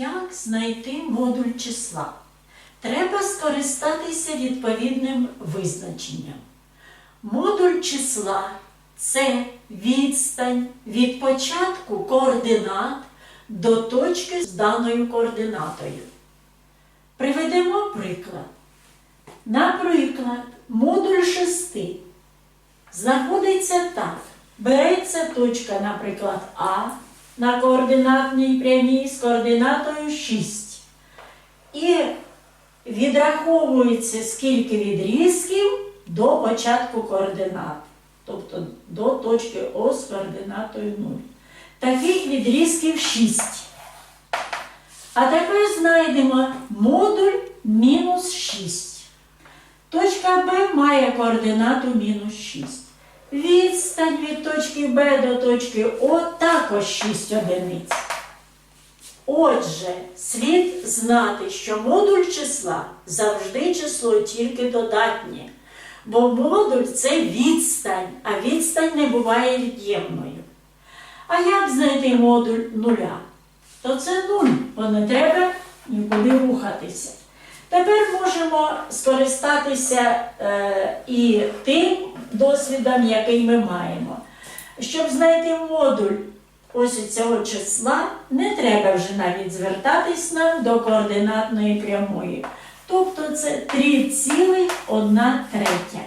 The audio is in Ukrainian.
Як знайти модуль числа? Треба скористатися відповідним визначенням. Модуль числа це відстань від початку координат до точки з даною координатою. Приведемо приклад. Наприклад, модуль 6 знаходиться так. Береться точка, наприклад, А на координатній прямій з координатою 6. І відраховується скільки відрізків до початку координат, тобто до точки О з координатою 0. Таких відрізків 6. А тепер знайдемо модуль мінус 6. Точка Б має координату мінус 6. Відстань від точки Б до точки О також 6 одиниць. Отже, слід знати, що модуль числа завжди число тільки додатнє. Бо модуль це відстань, а відстань не буває від'ємною. А як знайти модуль нуля? То це нуль, бо не треба нікуди рухатися. Тепер можемо скористатися е, і тим досвідом, який ми маємо. Щоб знайти модуль ось цього числа, не треба вже навіть звертатись нам до координатної прямої. Тобто це 3,1 третя.